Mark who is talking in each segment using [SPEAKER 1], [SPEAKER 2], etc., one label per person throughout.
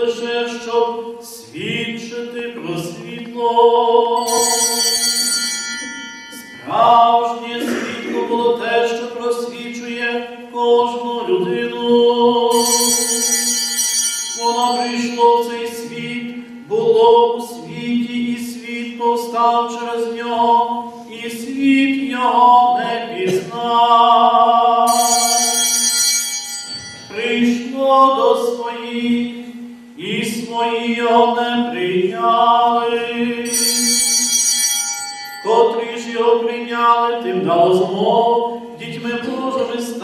[SPEAKER 1] лише, щоб свідчити про світло.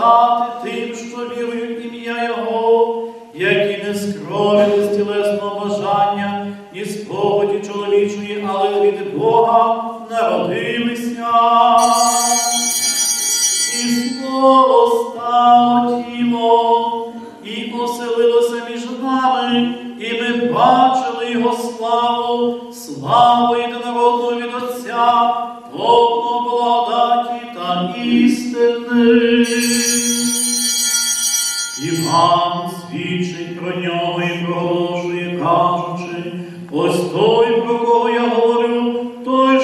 [SPEAKER 1] Божими тим, що вірують в ім'я Його, які не не з тілесного бажання, і з погоді чоловічої, але від Бога народилися. І слово стало тілом, і оселилося між нами, і ми бачили його славу, славу єдинородного від Отця, повну благодаті та істини. Іван свідчить про нього і проголошує, кажучи, ось той, про кого я говорю, той,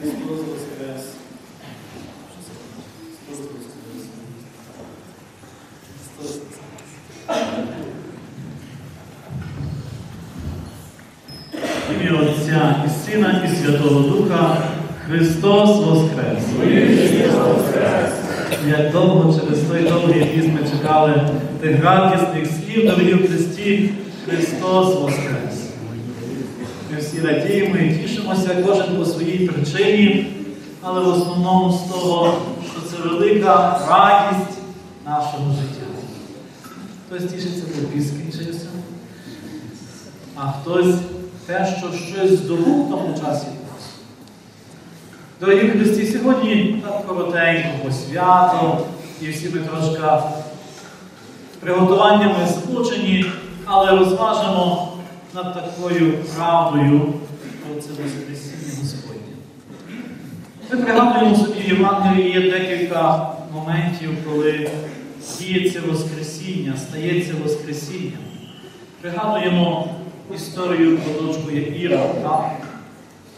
[SPEAKER 1] В ім'я Отця і Сина, і Святого Духа Христос Воскрес! Як довго через той довгий піс ми чекали тих радісних слів дорогі в Христі Христос Воскрес! Ми всі радіємо і тішимося, кожен по причині, але в основному з того, що це велика радість нашого життя. Хтось тішиться, піс скінчився, а хтось те, що щось здобув в тому часі. Дорогі Христі, сьогодні так коротенько, свято, і всі ми трошки приготуваннями змучені, але розважимо над такою правдою про це. Ми пригадуємо собі в Євангелії є декілька моментів, коли діється Воскресіння, стається Воскресіння. Пригадуємо історію про дочку Яїра,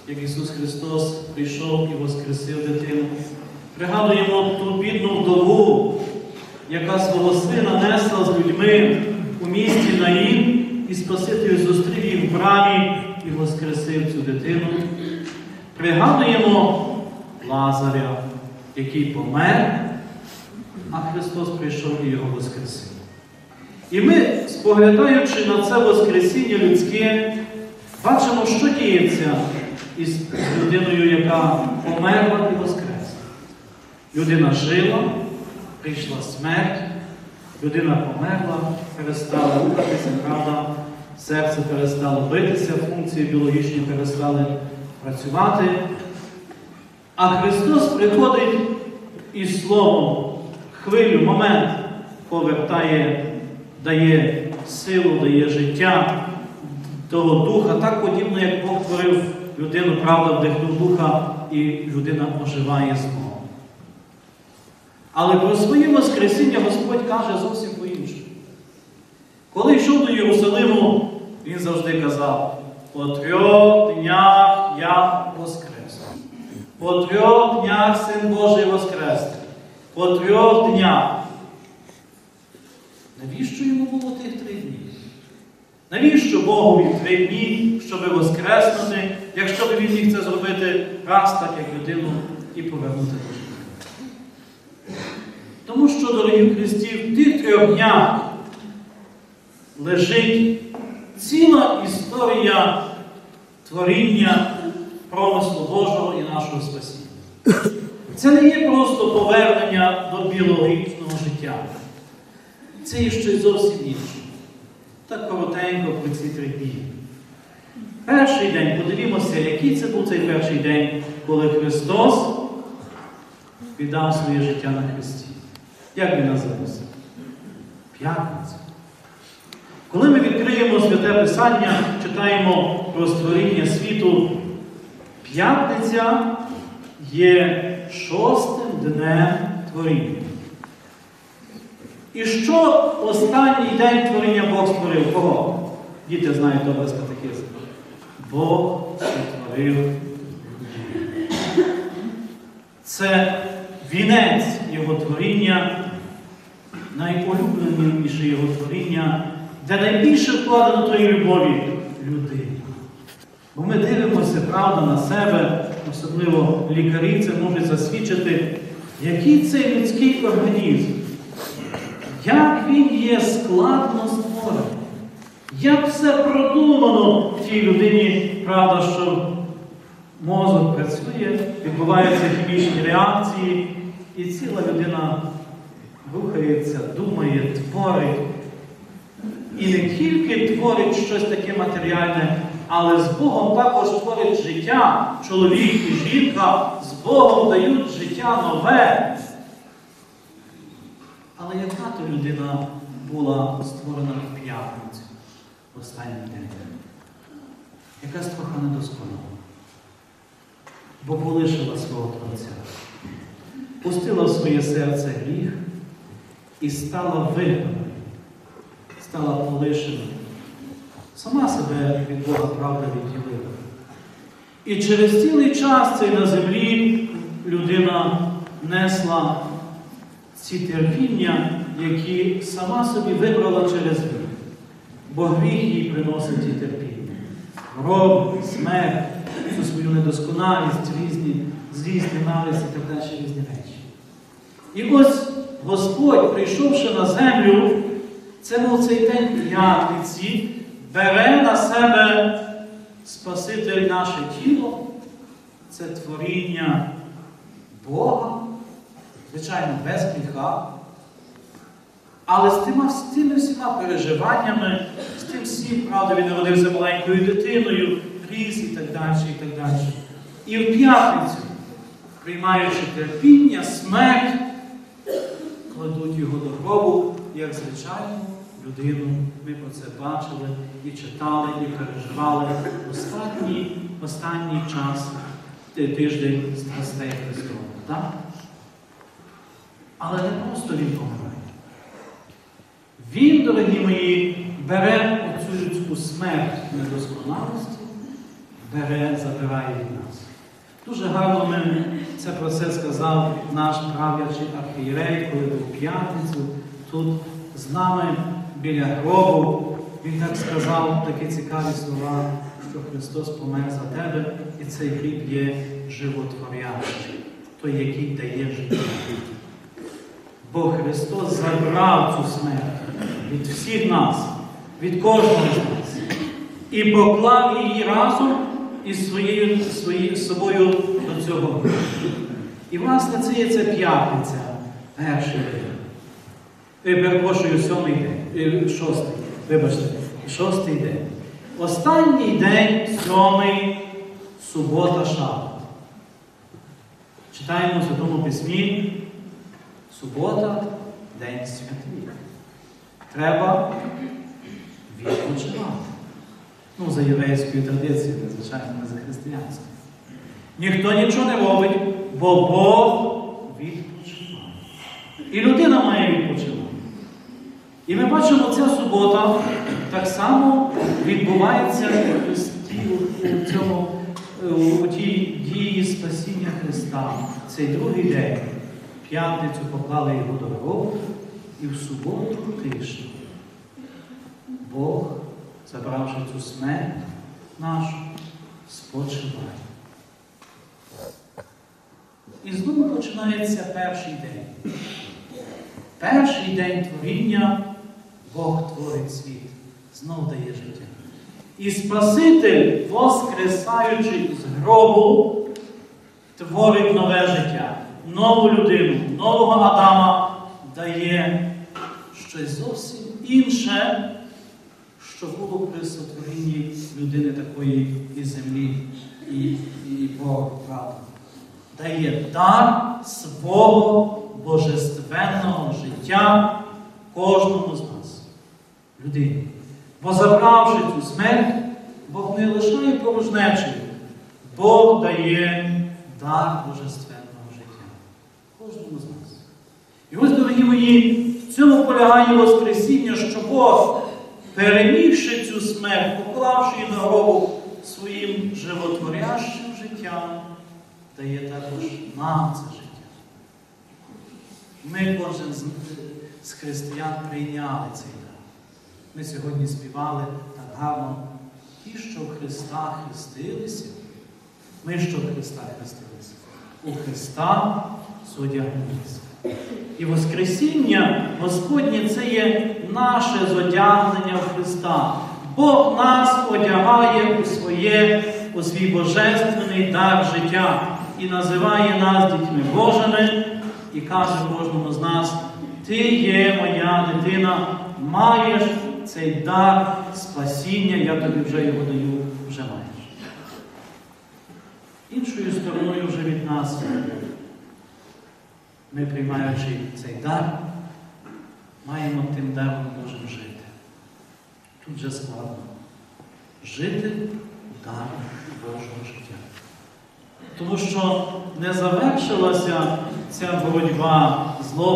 [SPEAKER 1] як Ісус Христос прийшов і воскресив дитину. Пригадуємо ту бідну вдову, яка свого сина несла з людьми у місті Наїн, і Спаситель зустрів їх в брамі і воскресив цю дитину. Пригадуємо Лазаря, який помер, а Христос прийшов і його воскресив. І ми, споглядаючи на це Воскресіння людське, бачимо, що діється із людиною, яка померла і воскресла. Людина жила, прийшла смерть, людина померла, перестала рухатися, правда, серце перестало битися, функції біологічні перестали працювати. А Христос приходить і словом, хвилю, момент повертає, дає силу, дає життя того духа, так подібно, як Бог творив людину, правда, вдихнув духа, і людина оживає знову. Але про своє Воскресіння Господь каже зовсім по-іншому. Коли йшов до Єрусалиму, він завжди казав, по трьох днях я. По трьох днях Син Божий воскресне. По трьох днях. Навіщо йому було тих три дні? Навіщо Богові три дні, щоб воскреснути, якщо б він міг це зробити раз так, як людину, і повернути до життя? Тому що, дорогі Христі, в тих трьох днях лежить ціла історія творіння промислу Божого і нашого спасіння. Це не є просто повернення до біологічного життя. Це є щось зовсім інше. Так коротенько про ці три дні. Перший день, подивімося, який це був цей перший день, коли Христос віддав своє життя на Христі. Як він називався? П'ятниця. Коли ми відкриємо святе Писання, читаємо про створіння світу, п'ятниця є шостим днем творіння. І що останній день творіння Бог створив? Кого? Діти знають добре з катехизму. Бог створив. Це вінець Його творіння, найулюбленіше Його творіння, де найбільше вкладено тої любові людини. Бо ми дивимося, правда, на себе, особливо лікарі це можуть засвідчити, який цей людський організм, як він є складно створений, як все продумано в тій людині, правда, що мозок працює, відбуваються хімічні реакції, і ціла людина рухається, думає, творить. І не тільки творить щось таке матеріальне, але з Богом також творить життя. Чоловік і жінка з Богом дають життя нове. Але яка то людина була створена в п'ятницю в останній день? Якась трохи недосконала. Бо полишила свого Творця, пустила в своє серце гріх і стала вигнаною, стала полишеною. Сама себе від Бога правда відділила. І через цілий час цей на землі людина несла ці терпіння, які сама собі вибрала через гріх. Бо гріх їй приносить ці терпіння. Хворобу, смерть, цю свою недосконалість, різні злість, ненависть і так далі різні речі. І ось Господь, прийшовши на землю, це був цей день п'ятниці, бере на себе Спаситель наше тіло, це творіння Бога, звичайно, без гріха. Але з тими, з тими всіма переживаннями, з тим всім, правда, він народився маленькою дитиною, ріс і так далі, і так далі. І в п'ятницю, приймаючи терпіння, смерть, кладуть його до гробу, як звичайну людину. Ми про це бачили і читали, і переживали останній, останній час, тиждень страстей Христових. Так? Але не просто він помирає. Він, дорогі мої, бере оцю людську смерть недосконалості, бере, забирає від нас. Дуже гарно ми це про це сказав наш правлячий архієрей, коли був п'ятницю, тут з нами біля гробу. Він так сказав такі цікаві слова. що Христос помер за тебе, і цей хліб є животворящий, той, який дає життя. Бо Христос забрав цю смерть від всіх нас, від кожного з нас, і поклав її разом із своєю, своєю собою до цього. І, власне, це є ця п'ятниця, перший день. Перепрошую, сьомий день, шостий, вибачте, шостий день. Останній день, сьомий, субота, шабат. Читаємо в Святому Письмі, субота, день святий. Треба відпочивати. Ну, за єврейською традицією, звичайно, не за християнською. Ніхто нічого не робить, бо Бог відпочиває. І людина має відпочивати. І ми бачимо, ця субота так само відбувається у, цьому, у тій дії спасіння Христа. Цей другий день, п'ятницю поклали його до гробу, і в суботу тиші. Бог, забравши цю смерть нашу, спочиває. І знову починається перший день. Перший день творіння Бог творить світ, знов дає життя. І Спаситель, воскресаючи з гробу, творить нове життя, нову людину, нового Адама дає щось зовсім інше, що було при сотворінні людини такої і землі, і, і Бога правда. Дає дар свого божественного життя кожному з нас, людині. Бо забравши цю смерть, Бог не лишає порожнечою, Бог дає дар божественного життя кожному з нас. І ось, дорогі мої, в цьому полягає Воскресіння, що Бог, перемігши цю смерть, поклавши її на гробу своїм животворящим життям, дає також нам це життя. Ми кожен з, християн прийняли цей дар. Ми сьогодні співали так гарно ті, що Христа хрестилися. Ми, що Христа хрестилися, у Христа зодягнулися. І Воскресіння Господнє це є наше зодягнення в Христа. Бог нас одягає у своє, у свій божественний дар життя і називає нас дітьми Божими і каже кожному з нас, ти є моя дитина, маєш цей дар спасіння, я тобі вже його даю, вже маєш. Іншою стороною вже від нас, ми приймаючи цей дар, маємо тим даром Божим жити. Тут же складно. Жити дар Божого життя. Тому що не завершилася ця боротьба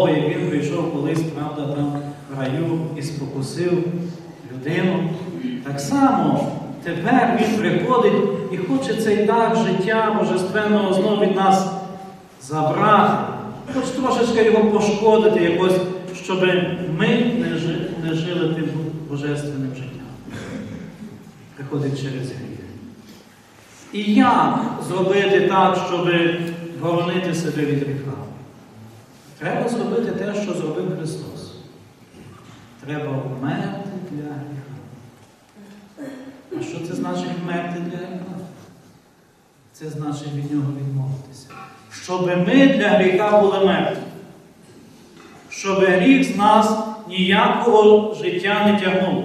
[SPEAKER 1] як він прийшов колись, правда, там в раю і спокусив людину. Так само тепер він приходить і хоче цей дар життя божественного знову від нас забрати, хоч трошечки його пошкодити, якось, щоб ми не жили, тим божественним життям. Приходить через гріх. І як зробити так, щоб боронити себе від гріха? Треба зробити те, що зробив Христос. Треба вмерти для гріха. А що це значить вмерти для гріха? Це значить від нього відмовитися. Щоб ми для гріха були мертві. Щоб гріх з нас ніякого життя не тягнув.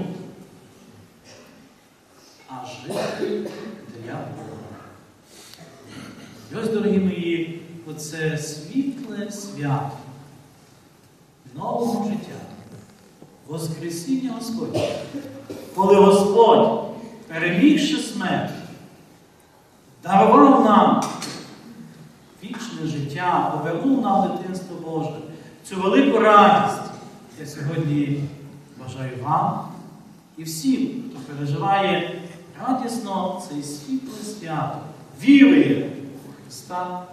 [SPEAKER 1] А жити для Бога. І ось, дорогі мої, оце світле свято нового життя, Воскресіння Господнє, коли Господь, перемігши смерть, дарував нам вічне життя, повернув нам дитинство Боже, цю велику радість. Я сьогодні бажаю вам і всім, хто переживає радісно цей світле свято, вірує у Христа,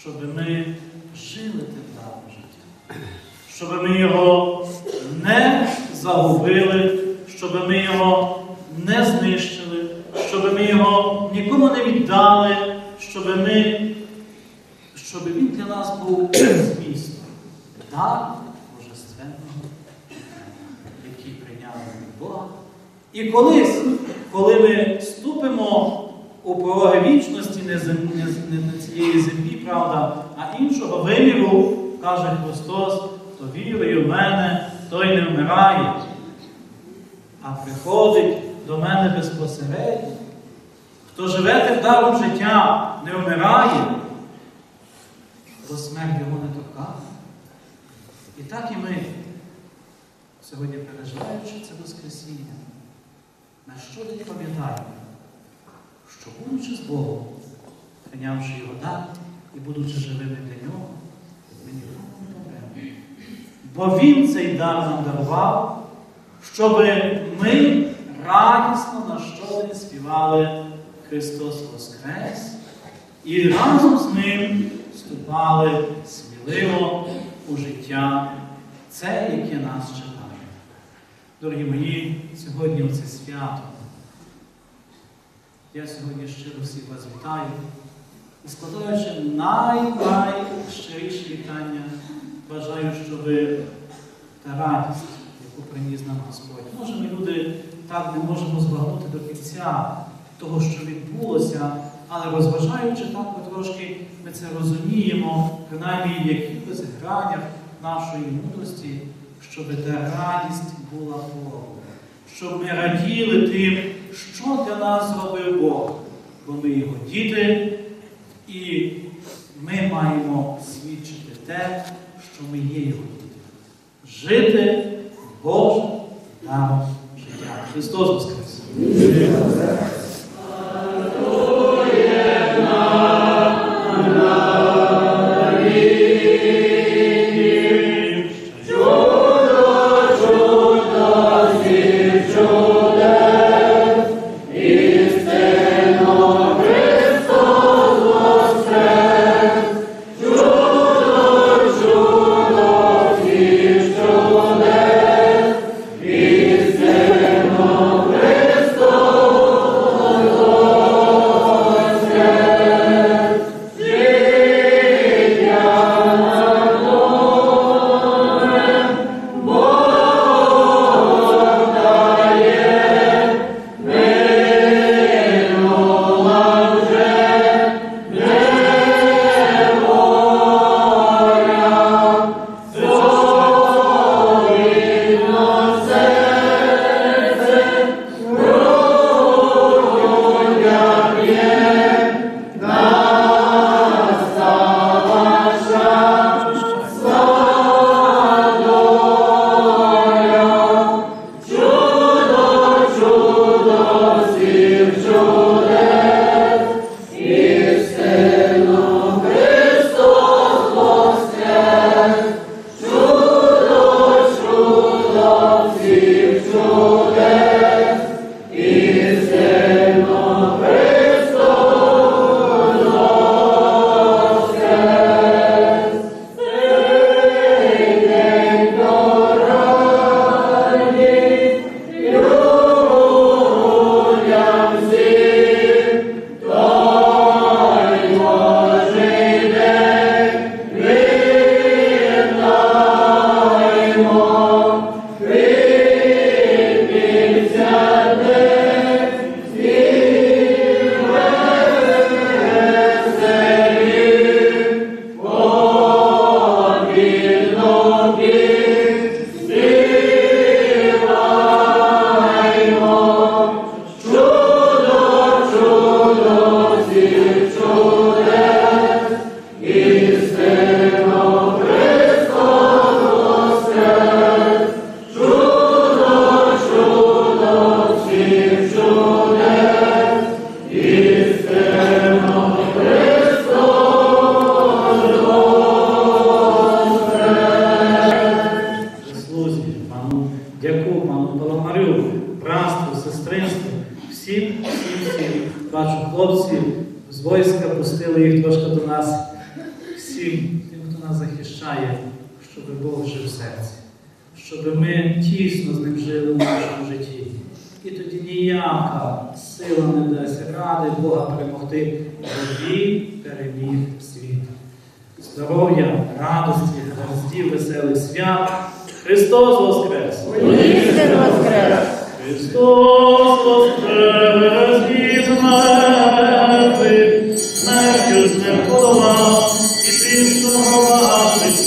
[SPEAKER 1] щоб ми жили даром життя, щоб ми його не загубили, щоб ми його не знищили, щоб ми його нікому не віддали, щоб ми, щоб він для нас був змістом. Дар Божественного, який прийняли від Бога. І колись, коли ми вступимо у пороги вічності, не, зем- не, не, цієї землі, правда, а іншого виміру, каже Христос, то вірує в мене, той не вмирає, а приходить до мене безпосередньо. Хто живе тим даром життя, не вмирає, то смерть його не торкає. І так і ми, сьогодні переживаючи це Воскресіння, на щодень пам'ятаємо, що будучи з Богом, прийнявши його дар і будучи живими для нього, ми нікому не помремо. Бо Він цей дар нам дарував, щоб ми радісно на щодень співали Христос Воскрес і разом з Ним вступали сміливо у життя, це, яке нас чекає. Дорогі мої, сьогодні у це свято. Я сьогодні щиро всіх вас вітаю і складаючи най-найщиріші вітання, бажаю, щоб та радість, яку приніс нам Господь. Може, ми люди так не можемо збагнути до кінця того, що відбулося, але розважаючи так потрошки, ми це розуміємо, принаймні в якихось гранях нашої мудрості, щоб та радість була Богом, щоб ми раділи тим, що для нас зробив Бог, бо ми його діти, і ми маємо свідчити те, що ми є його. Жити Боже нам життя. Христос Воскрес! Паламарю, братству, сестринству, всім, всім, всім, бачу хлопців з війська пустили їх трошки до нас, всім тим, хто нас захищає, щоб Бог жив в серці, щоб ми тісно з ним жили в нашому житті. І тоді ніяка сила не дасть ради Бога перемогти, бо переміг світ. Здоров'я, радості, гараздів, веселих свят. Христос Воскрес!
[SPEAKER 2] Воістину воскрес!
[SPEAKER 1] Христос Воскрес із мертвих, смертю знеподолав і пісного Христа.